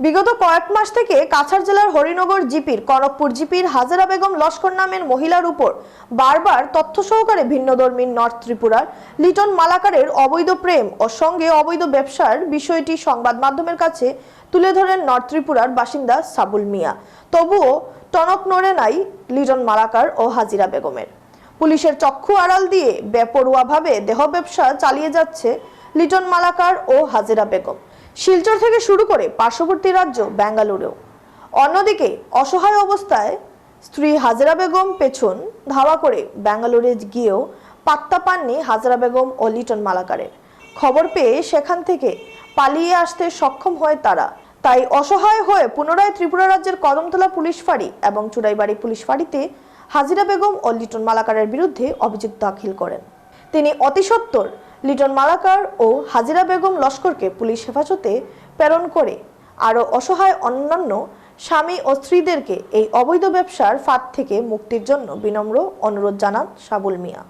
বিগত কয়েক মাস থেকে কাছাড় জেলার হরিনগর জিপির, কনকপুর জিপির, হাজারা বেগম লস্কর নামের মহিলার উপর বারবার তথ্য সহকারে ভিন্নধর্মী নর্থ ত্রিপুরার, লিটন মালাকারের অবৈধ প্রেম ও সঙ্গে অবৈধ ব্যবসার বিষয়টি সংবাদ মাধ্যমের কাছে তুলে ধরেন নর্থ ত্রিপুরার বাসিন্দা সাবুল মিয়া। তবুও টনক নড়ে নাই লিটন মালাকার ও হাজিরা বেগমের। পুলিশের চক্ষু আড়াল দিয়ে বেপরোয়াভাবে দেহ ব্যবসা চালিয়ে যাচ্ছে লিটন মালাকার ও হাজিরা বেগম। শিলচর থেকে শুরু করে পার্শ্ববর্তী রাজ্য বেঙ্গালুরুও। অন্যদিকে অসহায় অবস্থায় স্ত্রী হাজরা বেগম পেছন ধাওয়া করে ব্যাঙ্গালোরে গিয়েও পাত্তা পাননি হাজরা বেগম ও লিটন মালাকারের। খবর পেয়ে সেখান থেকে পালিয়ে আসতে সক্ষম হয় তারা। তাই অসহায় হয়ে পুনরায় ত্রিপুরা রাজ্যের কদমতলা পুলিশ ফাঁড়ি এবং চুড়াইবাড়ি পুলিশ ফাঁড়িতে হাজিরা বেগম ও লিটন মালাকারের বিরুদ্ধে অভিযোগ দাখিল করেন। তিনি অতি সত্বর লিটন মালাকার ও হাজিরা বেগম লস্করকে পুলিশ হেফাজতে প্রেরণ করে। আরও অসহায় অন্যান্য স্বামী ও স্ত্রীদেরকে এই অবৈধ ব্যবসার ফাঁদ থেকে মুক্তির জন্য বিনম্র অনুরোধ জানান সাবুল মিয়া।